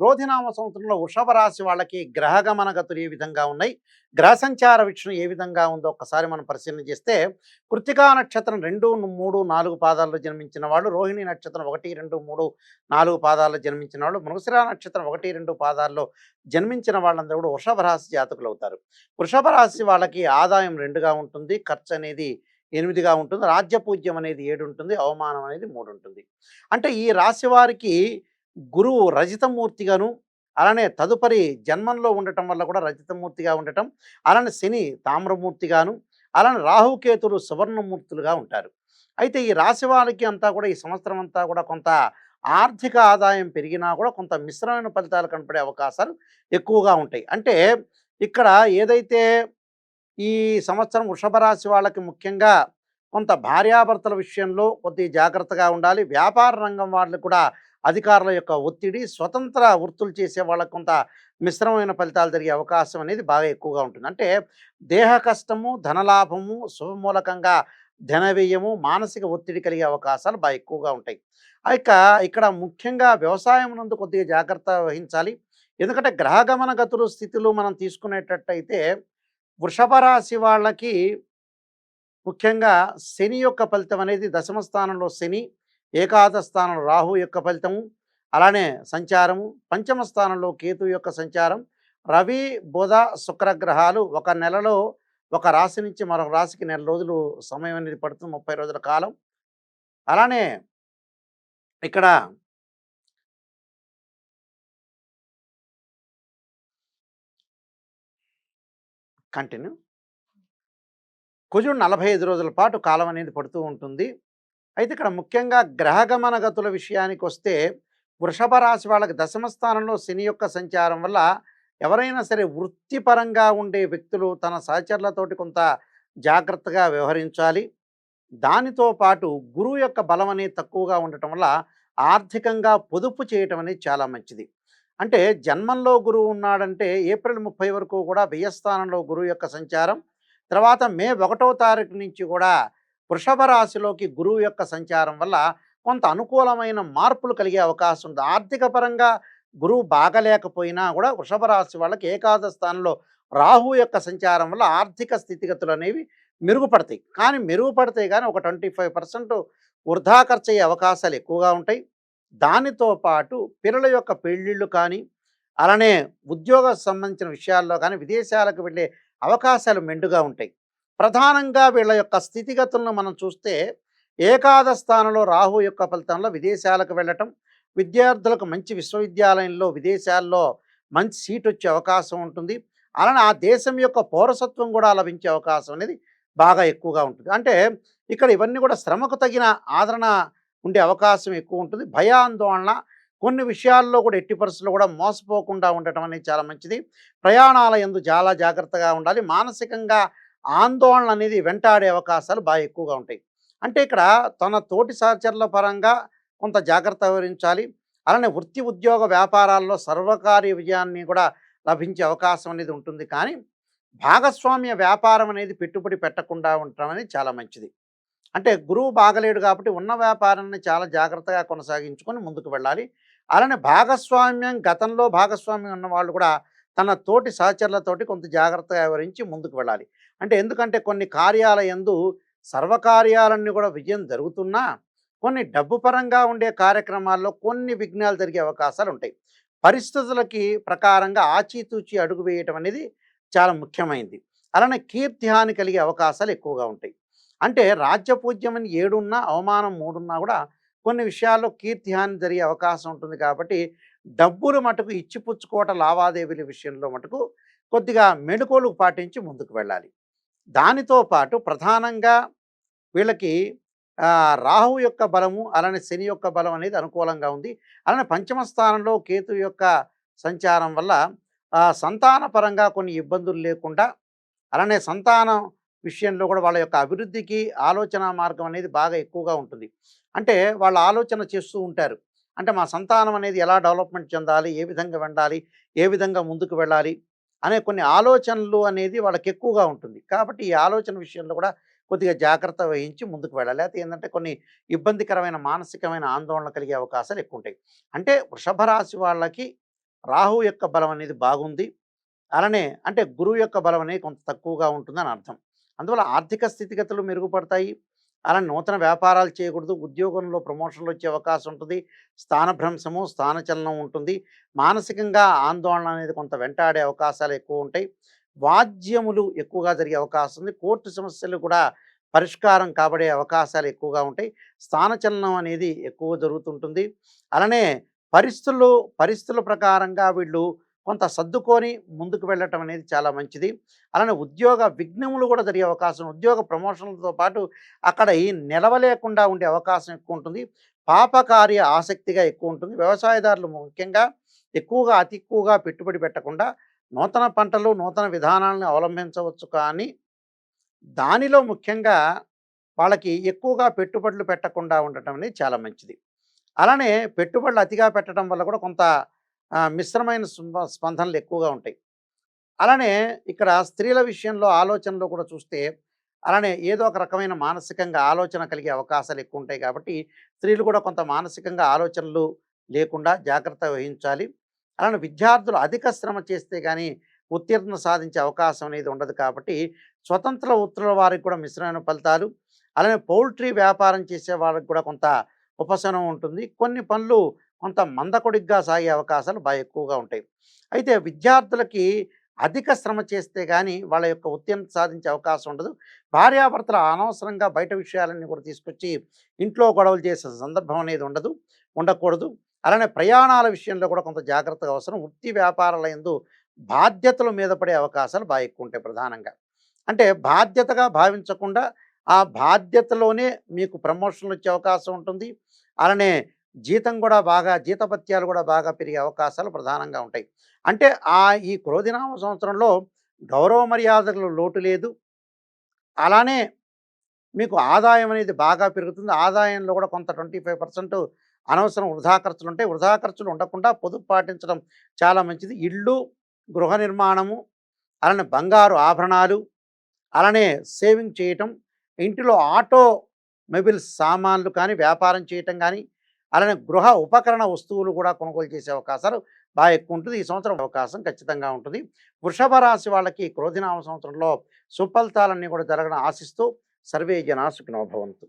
క్రోధినామ సంవత్సరంలో వృషభ రాశి వాళ్ళకి గ్రహగమన గతులు ఏ విధంగా ఉన్నాయి? గ్రహ సంచార వీక్షణ ఏ విధంగా ఉందో ఒక్కసారి మనం పరిశీలన చేస్తే కృతికా నక్షత్రం రెండు మూడు నాలుగు పాదాల్లో జన్మించిన వాళ్ళు రోహిణి నక్షత్రం ఒకటి రెండు మూడు నాలుగు పాదాల్లో జన్మించిన వాళ్ళు మృగశిర నక్షత్రం ఒకటి రెండు పాదాల్లో జన్మించిన వాళ్ళందరూ కూడా వృషభ రాశి జాతకులు అవుతారు. వృషభ రాశి వాళ్ళకి ఆదాయం రెండుగా ఉంటుంది ఖర్చు అనేది ఎనిమిదిగా ఉంటుంది రాజ్యపూజ్యం అనేది ఏడు ఉంటుంది అవమానం అనేది మూడు ఉంటుంది. అంటే ఈ రాశి వారికి గురువు రజితమూర్తిగాను అలానే తదుపరి జన్మంలో ఉండటం వల్ల కూడా రజితమూర్తిగా ఉండటం అలానే శని తామ్రమూర్తిగాను అలానే రాహుకేతులు సువర్ణమూర్తులుగా ఉంటారు. అయితే ఈ రాశి వాళ్ళకి అంతా కూడా ఈ సంవత్సరం అంతా కూడా కొంత ఆర్థిక ఆదాయం పెరిగినా కూడా కొంత మిశ్రమైన ఫలితాలు కనపడే అవకాశాలు ఎక్కువగా ఉంటాయి. అంటే ఇక్కడ ఏదైతే ఈ సంవత్సరం వృషభ రాశి వాళ్ళకి ముఖ్యంగా కొంత భార్యాభర్తల విషయంలో కొద్ది జాగ్రత్తగా ఉండాలి. వ్యాపార రంగం వాళ్ళు కూడా అధికారుల యొక్క ఒత్తిడి స్వతంత్ర వృత్తులు చేసే వాళ్ళకు కొంత మిశ్రమమైన ఫలితాలు జరిగే అవకాశం అనేది బాగా ఎక్కువగా ఉంటుంది. అంటే దేహ కష్టము ధనలాభము శుభమూలకంగా ధన వ్యయము మానసిక ఒత్తిడి కలిగే అవకాశాలు బాగా ఎక్కువగా ఉంటాయి. ఇక ఇక్కడ ముఖ్యంగా వ్యవసాయం నందు కొద్దిగా జాగ్రత్త వహించాలి. ఎందుకంటే గ్రహగమన గతులు స్థితులు మనం తీసుకునేటట్టయితే వృషభ రాశి వాళ్ళకి ముఖ్యంగా శని యొక్క ఫలితం అనేది దశమ స్థానంలో శని ఏకాదశ స్థానంలో రాహు యొక్క ఫలితము అలానే సంచారము పంచమ స్థానంలో కేతు యొక్క సంచారం రవి బుధ శుక్రగ్రహాలు ఒక నెలలో ఒక రాశి నుంచి మరొక రాశికి నెల రోజులు సమయం అనేది పడుతుంది ముప్పై రోజుల కాలం. అలానే ఇక్కడ కంటిన్యూ. కుజుడు నలభై ఐదు రోజుల పాటు కాలం అనేది పడుతూ ఉంటుంది. అయితే ఇక్కడ ముఖ్యంగా గ్రహగమన గతుల విషయానికి వస్తే వృషభ రాశి వాళ్ళకి దశమ స్థానంలో శని యొక్క సంచారం వల్ల ఎవరైనా సరే వృత్తిపరంగా ఉండే వ్యక్తులు తన సహచరులతోటి కొంత జాగ్రత్తగా వ్యవహరించాలి. దానితో పాటు గురువు యొక్క బలం అనేది తక్కువగా ఉండటం వల్ల ఆర్థికంగా పొదుపు చేయటం అనేది చాలా మంచిది. అంటే జన్మంలో గురువు ఉన్నాడంటే ఏప్రిల్ ముప్పై వరకు కూడా వ్యయస్థానంలో గురువు యొక్క సంచారం తర్వాత మే ఒకటో తారీఖు నుంచి కూడా వృషభ రాశిలోకి గురువు యొక్క సంచారం వల్ల కొంత అనుకూలమైన మార్పులు కలిగే అవకాశం ఉంది. ఆర్థిక పరంగా గురువు బాగలేకపోయినా కూడా వృషభ రాశి వాళ్ళకి ఏకాదశ స్థానంలో రాహు యొక్క సంచారం వల్ల ఆర్థిక స్థితిగతులు అనేవి మెరుగుపడతాయి. కానీ మెరుగుపడతాయి కానీ ఒక ట్వంటీ ఫైవ్ పర్సెంట్ వృధా ఖర్చు అయ్యే అవకాశాలు ఎక్కువగా ఉంటాయి. దానితో పాటు పిల్లల యొక్క పెళ్ళిళ్ళు కానీ అలానే ఉద్యోగ సంబంధించిన విషయాల్లో కానీ విదేశాలకు వెళ్ళే అవకాశాలు మెండుగా ఉంటాయి. ప్రధానంగా వీళ్ళ యొక్క స్థితిగతులను మనం చూస్తే ఏకాదశ స్థానంలో రాహు యొక్క ఫలితంలో విదేశాలకు వెళ్ళటం విద్యార్థులకు మంచి విశ్వవిద్యాలయంలో విదేశాల్లో మంచి సీట్ వచ్చే అవకాశం ఉంటుంది. అలానే ఆ దేశం యొక్క పౌరసత్వం కూడా లభించే అవకాశం అనేది బాగా ఎక్కువగా ఉంటుంది. అంటే ఇక్కడ ఇవన్నీ కూడా శ్రమకు తగిన ఆదరణ ఉండే అవకాశం ఎక్కువ ఉంటుంది. భయాందోళన కొన్ని విషయాల్లో కూడా ఎట్టి పరిస్థితుల్లో కూడా మోసపోకుండా ఉండటం అనేది చాలా మంచిది. ప్రయాణాల ఎందు చాలా జాగ్రత్తగా ఉండాలి. మానసికంగా ఆందోళన అనేది వెంటాడే అవకాశాలు బాగా ఎక్కువగా ఉంటాయి. అంటే ఇక్కడ తన తోటి సహచరుల పరంగా కొంత జాగ్రత్త వహించాలి. అలానే వృత్తి ఉద్యోగ వ్యాపారాల్లో సర్వకార్య విజయాన్ని కూడా లభించే అవకాశం అనేది ఉంటుంది. కానీ భాగస్వామ్య వ్యాపారం అనేది పెట్టుబడి పెట్టకుండా ఉండటం అనేది చాలా మంచిది. అంటే గురువు బాగలేడు కాబట్టి ఉన్న వ్యాపారాన్ని చాలా జాగ్రత్తగా కొనసాగించుకొని ముందుకు వెళ్ళాలి. అలానే భాగస్వామ్యం గతంలో భాగస్వామ్యం ఉన్న వాళ్ళు కూడా తన తోటి సహచరులతోటి కొంత జాగ్రత్తగా వివరించి ముందుకు వెళ్ళాలి. అంటే ఎందుకంటే కొన్ని కార్యాలయందు సర్వకార్యాలన్నీ కూడా విజయం జరుగుతున్నా కొన్ని డబ్బు పరంగా ఉండే కార్యక్రమాల్లో కొన్ని విఘ్నాలు జరిగే అవకాశాలు ఉంటాయి. పరిస్థితులకి ప్రకారంగా ఆచితూచి అడుగు వేయటం అనేది చాలా ముఖ్యమైనది అలానే కీర్తిహాని కలిగే అవకాశాలు ఎక్కువగా ఉంటాయి. అంటే రాజ్యపూజ్యమని ఏడున్నా అవమానం మూడున్నా కూడా కొన్ని విషయాల్లో కీర్తిహాని జరిగే అవకాశం ఉంటుంది కాబట్టి డబ్బులు మటుకు ఇచ్చిపుచ్చుకోవట లావాదేవీల విషయంలో మటుకు కొద్దిగా మెడుకోలు పాటించి ముందుకు వెళ్ళాలి. దానితో పాటు ప్రధానంగా వీళ్ళకి రాహు యొక్క బలము అలానే శని యొక్క బలం అనేది అనుకూలంగా ఉంది. అలానే పంచమ స్థానంలో కేతు యొక్క సంచారం వల్ల సంతాన పరంగా కొన్ని ఇబ్బందులు లేకుండా అలానే సంతానం విషయంలో కూడా వాళ్ళ యొక్క అభివృద్ధికి ఆలోచన మార్గం అనేది బాగా ఎక్కువగా ఉంటుంది. అంటే వాళ్ళ ఆలోచన చేస్తూ ఉంటారు. అంటే మా సంతానం అనేది ఎలా డెవలప్మెంట్ చెందాలి ఏ విధంగా వెళ్ళాలి ఏ విధంగా ముందుకు వెళ్ళాలి అనే కొన్ని ఆలోచనలు అనేది వాళ్ళకి ఎక్కువగా ఉంటుంది. కాబట్టి ఈ ఆలోచన విషయంలో కూడా కొద్దిగా జాగ్రత్త వహించి ముందుకు వెళ్ళాలి. లేకపోతే ఏంటంటే కొన్ని ఇబ్బందికరమైన మానసికమైన ఆందోళన కలిగే అవకాశాలు ఎక్కువ ఉంటాయి అంటే వృషభ రాశి వాళ్ళకి రాహు యొక్క బలం అనేది బాగుంది. అలానే అంటే గురువు యొక్క బలం అనేది కొంత తక్కువగా ఉంటుందని అర్థం. అందువల్ల ఆర్థిక స్థితిగతులు మెరుగుపడతాయి. అలానే నూతన వ్యాపారాలు చేయకూడదు. ఉద్యోగంలో ప్రమోషన్లు వచ్చే అవకాశం ఉంటుంది. స్థానభ్రంశము స్థానచలనం ఉంటుంది. మానసికంగా ఆందోళన అనేది కొంత వెంటాడే అవకాశాలు ఎక్కువ ఉంటాయి. వాద్యములు ఎక్కువగా జరిగే అవకాశం ఉంది. కోర్టు సమస్యలు కూడా పరిష్కారం కాబడే అవకాశాలు ఎక్కువగా ఉంటాయి. స్థానచలనం అనేది ఎక్కువ జరుగుతుంటుంది. అలానే పరిస్థితులు పరిస్థితుల ప్రకారంగా వీళ్ళు కొంత సర్దుకొని ముందుకు వెళ్ళటం అనేది చాలా మంచిది. అలానే ఉద్యోగ విఘ్నములు కూడా జరిగే అవకాశం ఉద్యోగ ప్రమోషన్లతో పాటు అక్కడ ఈ నిలవలేకుండా ఉండే అవకాశం ఎక్కువ ఉంటుంది. పాపకార్య ఆసక్తిగా ఎక్కువ ఉంటుంది. వ్యవసాయదారులు ముఖ్యంగా ఎక్కువగా అతి ఎక్కువగా పెట్టుబడి పెట్టకుండా నూతన పంటలు నూతన విధానాలను అవలంబించవచ్చు. కానీ దానిలో ముఖ్యంగా వాళ్ళకి ఎక్కువగా పెట్టుబడులు పెట్టకుండా ఉండటం అనేది చాలా మంచిది. అలానే పెట్టుబడులు అతిగా పెట్టడం వల్ల కూడా కొంత మిశ్రమైన స్పందనలు ఎక్కువగా ఉంటాయి. అలానే ఇక్కడ స్త్రీల విషయంలో ఆలోచనలో కూడా చూస్తే అలానే ఏదో ఒక రకమైన మానసికంగా ఆలోచన కలిగే అవకాశాలు ఎక్కువ ఉంటాయి కాబట్టి స్త్రీలు కూడా కొంత మానసికంగా ఆలోచనలు లేకుండా జాగ్రత్త వహించాలి. అలానే విద్యార్థులు అధిక శ్రమ చేస్తే కానీ ఉత్తీర్ణ సాధించే అవకాశం అనేది ఉండదు కాబట్టి స్వతంత్ర ఉత్తర్వుల వారికి కూడా మిశ్రమైన ఫలితాలు అలానే పౌల్ట్రీ వ్యాపారం చేసే వారికి కూడా కొంత ఉపశమనం ఉంటుంది. కొన్ని పనులు కొంత మందకొడిగా సాగే అవకాశాలు బాగా ఎక్కువగా ఉంటాయి. అయితే విద్యార్థులకి అధిక శ్రమ చేస్తే కానీ వాళ్ళ యొక్క ఉత్తీర్ణత సాధించే అవకాశం ఉండదు. భార్యాభర్తలు అనవసరంగా బయట విషయాలన్నీ కూడా తీసుకొచ్చి ఇంట్లో గొడవలు చేసే సందర్భం అనేది ఉండదు ఉండకూడదు. అలానే ప్రయాణాల విషయంలో కూడా కొంత జాగ్రత్తగా అవసరం. వృత్తి వ్యాపారాల ఎందు బాధ్యతల మీద పడే అవకాశాలు బాగా ఎక్కువ ఉంటాయి ప్రధానంగా. అంటే బాధ్యతగా భావించకుండా ఆ బాధ్యతలోనే మీకు ప్రమోషన్లు వచ్చే అవకాశం ఉంటుంది. అలానే జీతం కూడా బాగా జీతపత్యాలు కూడా బాగా పెరిగే అవకాశాలు ప్రధానంగా ఉంటాయి. అంటే ఆ ఈ క్రోధినామ సంవత్సరంలో గౌరవ మర్యాదలు లోటు లేదు. అలానే మీకు ఆదాయం అనేది బాగా పెరుగుతుంది. ఆదాయంలో కూడా కొంత ట్వంటీ ఫైవ్ పర్సెంట్ అనవసరం వృధా ఖర్చులు ఉంటాయి వృధా ఖర్చులు ఉండకుండా పొదుపు పాటించడం చాలా మంచిది. ఇళ్ళు గృహ నిర్మాణము అలానే బంగారు ఆభరణాలు అలానే సేవింగ్ చేయటం ఇంటిలో ఆటోమొబైల్ సామాన్లు కానీ వ్యాపారం చేయటం కానీ అలానే గృహ ఉపకరణ వస్తువులు కూడా కొనుగోలు చేసే అవకాశాలు బాగా ఎక్కువ ఉంటుంది ఈ సంవత్సరం అవకాశం ఖచ్చితంగా ఉంటుంది. వృషభ రాశి వాళ్ళకి క్రోధినామ సంవత్సరంలో సుఫలితాలన్నీ కూడా జరగడం ఆశిస్తూ సర్వే జనా నోభవంతు